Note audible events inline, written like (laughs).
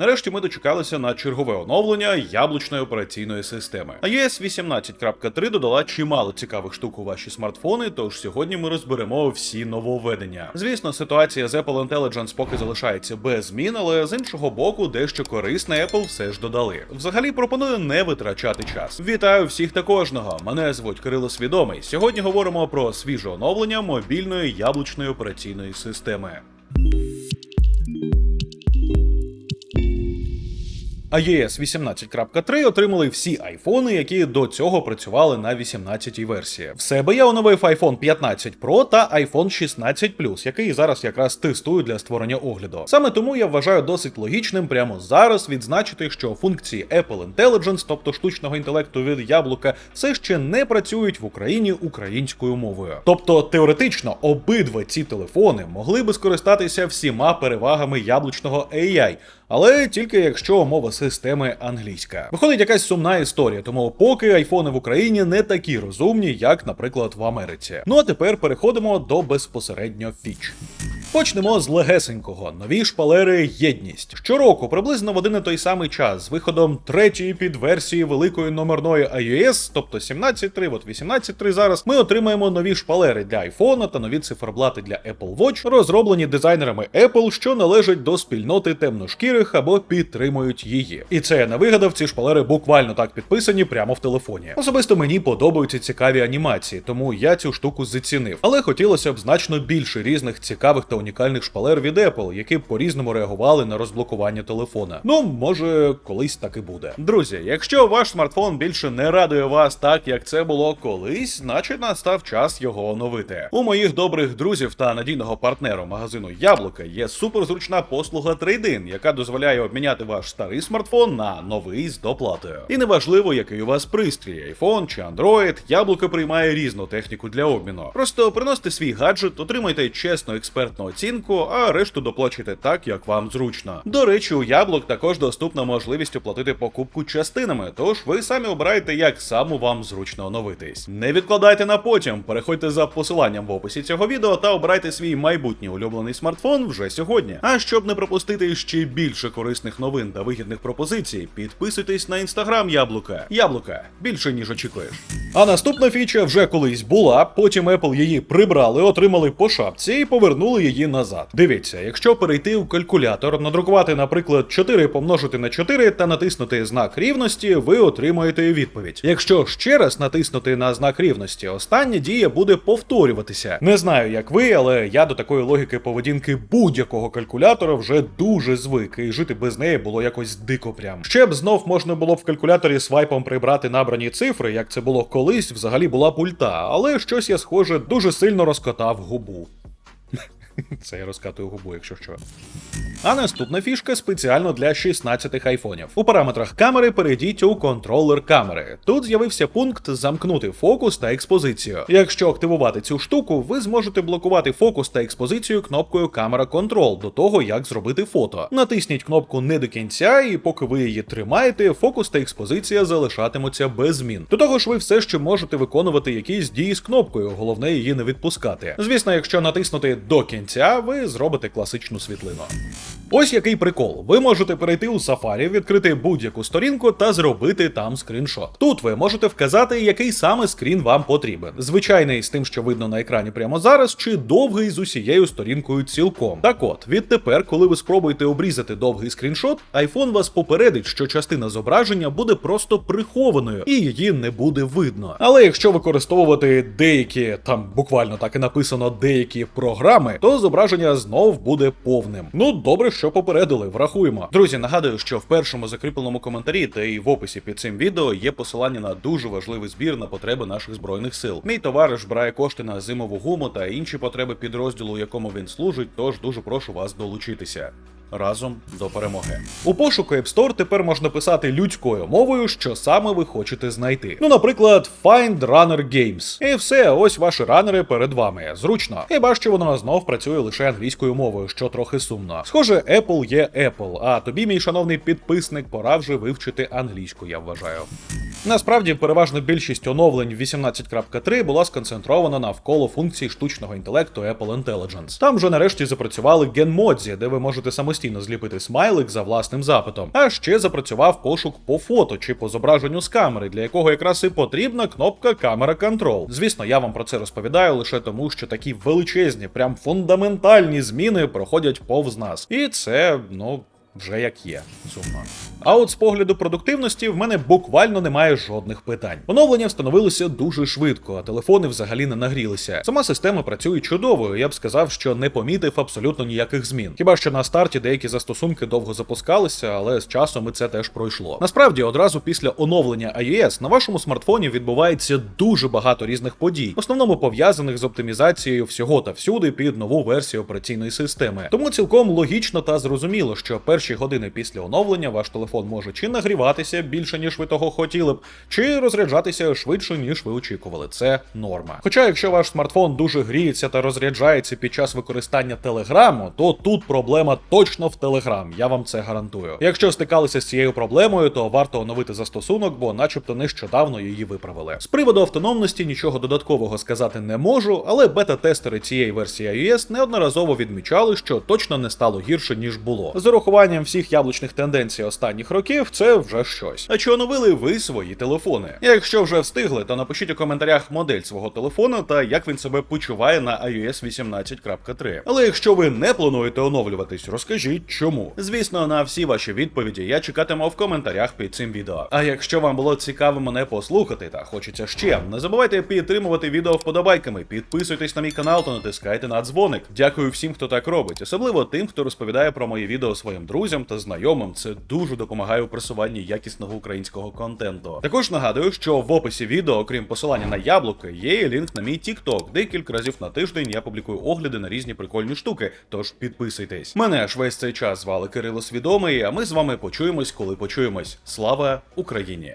Нарешті ми дочекалися на чергове оновлення яблучної операційної системи. iOS 18.3 додала чимало цікавих штук у ваші смартфони, тож сьогодні ми розберемо всі нововведення. Звісно, ситуація з Apple Intelligence поки залишається без змін, але з іншого боку, дещо корисне Apple все ж додали. Взагалі пропоную не витрачати час. Вітаю всіх та кожного. Мене звуть Кирило Свідомий. Сьогодні говоримо про свіже оновлення мобільної яблучної операційної системи. iOS 18.3 отримали всі айфони, які до цього працювали на 18-й версії. В себе я оновив iPhone 15 Pro та iPhone 16 Plus, який зараз якраз тестую для створення огляду. Саме тому я вважаю досить логічним прямо зараз відзначити, що функції Apple Intelligence, тобто штучного інтелекту від яблука, все ще не працюють в Україні українською мовою. Тобто теоретично обидва ці телефони могли би скористатися всіма перевагами яблучного AI, але тільки якщо мова системи англійська. Виходить якась сумна історія, тому поки айфони в Україні не такі розумні, як, наприклад, в Америці. Ну а тепер переходимо до безпосередньо фіч. Почнемо з легесенького. Нові шпалери єдність. Щороку, приблизно в один і той самий час, з виходом третьої підверсії великої номерної iOS, тобто 17.3, от 18.3 зараз, ми отримаємо нові шпалери для iPhone та нові циферблати для Apple Watch, розроблені дизайнерами Apple, що належать до спільноти темношкірих або підтримують її. І це я не вигадав, ці шпалери буквально так підписані прямо в телефоні. Особисто мені подобаються цікаві анімації, тому я цю штуку зацінив. Але хотілося б значно більше різних цікавих та унікальних шпалер від Apple, які по-різному реагували на розблокування телефона. Ну, може, колись так і буде. Друзі, якщо ваш смартфон більше не радує вас так, як це було колись, значить настав час його оновити. У моїх добрих друзів та надійного партнеру магазину Яблука є суперзручна послуга Trade-in, яка дозволяє обміняти ваш старий смартфон на новий з доплатою. І неважливо, який у вас пристрій, iPhone чи Android, яблуко приймає різну техніку для обміну. Просто приносите свій гаджет, отримайте чесну експертну оцінку, а решту доплачуйте так, як вам зручно. До речі, у яблук також доступна можливість оплатити покупку частинами, тож ви самі обираєте, як саме вам зручно оновитись. Не відкладайте на потім, переходьте за посиланням в описі цього відео та обирайте свій майбутній улюблений смартфон вже сьогодні. А щоб не пропустити ще більше корисних новин та вигідних пропозицій, підписуйтесь на інстаграм Яблука. Яблука більше ніж очікуєш. А наступна фіча вже колись була, потім Apple її прибрали, отримали по шапці і повернули її назад. Дивіться, якщо перейти в калькулятор, надрукувати, наприклад, 4 помножити на 4 та натиснути знак рівності, ви отримаєте відповідь. Якщо ще раз натиснути на знак рівності, остання дія буде повторюватися. Не знаю, як ви, але я до такої логіки поведінки будь-якого калькулятора вже дуже звик, і жити без неї було якось дико прям. Ще б знов можна було в калькуляторі свайпом прибрати набрані цифри, як це було колись, взагалі була пульта, але щось я схоже дуже сильно розкотав губу. (laughs) Це я розкатую губу, якщо що. А наступна фішка спеціально для 16 айфонів. У параметрах камери перейдіть у контролер камери. Тут з'явився пункт замкнути фокус та експозицію. Якщо активувати цю штуку, ви зможете блокувати фокус та експозицію кнопкою камера контрол до того, як зробити фото. Натисніть кнопку не до кінця, і поки ви її тримаєте, фокус та експозиція залишатимуться без змін. До того ж, ви все ще можете виконувати якісь дії з кнопкою, головне її не відпускати. Звісно, якщо натиснути до кінця, ви зробите класичну світлину. Ось який прикол. Ви можете перейти у Safari, відкрити будь-яку сторінку та зробити там скріншот. Тут ви можете вказати, який саме скрін вам потрібен. Звичайний з тим, що видно на екрані прямо зараз, чи довгий з усією сторінкою цілком. Так от, відтепер, коли ви спробуєте обрізати довгий скріншот, iPhone вас попередить, що частина зображення буде просто прихованою і її не буде видно. Але якщо використовувати деякі, там буквально так і написано деякі програми, то зображення знов буде повним. Ну добре, що попередили, врахуємо. Друзі, нагадую, що в першому закріпленому коментарі та й в описі під цим відео є посилання на дуже важливий збір на потреби наших збройних сил. Мій товариш брає кошти на зимову гуму та інші потреби підрозділу, у якому він служить, тож дуже прошу вас долучитися. Разом до перемоги. У пошуку App Store тепер можна писати людською мовою, що саме ви хочете знайти. Ну, наприклад, Find Runner Games. І все, ось ваші ранери перед вами. Зручно. Хіба що воно знов працює лише англійською мовою, що трохи сумно. Схоже, Apple є Apple, а тобі, мій шановний підписник, пора вже вивчити англійську, я вважаю. Насправді, переважно більшість оновлень 18.3 була сконцентрована навколо функцій штучного інтелекту Apple Intelligence. Там вже нарешті запрацювали генмодзі, де ви можете самостійно зліпити смайлик за власним запитом. А ще запрацював пошук по фото чи по зображенню з камери, для якого якраз і потрібна кнопка камера контрол. Звісно, я вам про це розповідаю лише тому, що такі величезні, прям фундаментальні зміни проходять повз нас. І це, ну. Вже як є, сумно. А от з погляду продуктивності в мене буквально немає жодних питань. Оновлення встановилися дуже швидко, а телефони взагалі не нагрілися. Сама система працює чудово, я б сказав, що не помітив абсолютно ніяких змін. Хіба що на старті деякі застосунки довго запускалися, але з часом і це теж пройшло. Насправді, одразу після оновлення iOS на вашому смартфоні відбувається дуже багато різних подій, в основному пов'язаних з оптимізацією всього та всюди під нову версію операційної системи. Тому цілком логічно та зрозуміло, що перші години після оновлення ваш телефон може чи нагріватися більше, ніж ви того хотіли б, чи розряджатися швидше, ніж ви очікували. Це норма. Хоча, якщо ваш смартфон дуже гріється та розряджається під час використання телеграму, то тут проблема точно в телеграм, я вам це гарантую. Якщо стикалися з цією проблемою, то варто оновити застосунок, бо, начебто, нещодавно її виправили. З приводу автономності нічого додаткового сказати не можу, але бета-тестери цієї версії iOS неодноразово відмічали, що точно не стало гірше, ніж було. З урахуванням всіх яблучних тенденцій останніх років, це вже щось. А чи оновили ви свої телефони? Якщо вже встигли, то напишіть у коментарях модель свого телефону та як він себе почуває на iOS 18.3. Але якщо ви не плануєте оновлюватись, розкажіть чому. Звісно, на всі ваші відповіді я чекатиму в коментарях під цим відео. А якщо вам було цікаво мене послухати та хочеться ще, не забувайте підтримувати відео вподобайками, підписуйтесь на мій канал та натискайте на дзвоник. Дякую всім, хто так робить, особливо тим, хто розповідає про мої відео своїм друзям та знайомим. Це дуже допомагає у просуванні якісного українського контенту. Також нагадую, що в описі відео, окрім посилання на яблуки, є і лінк на мій TikTok, де кілька разів на тиждень я публікую огляди на різні прикольні штуки. Тож підписуйтесь. Мене ж весь цей час звали Кирило Свідомий, а ми з вами почуємось, коли почуємось. Слава Україні!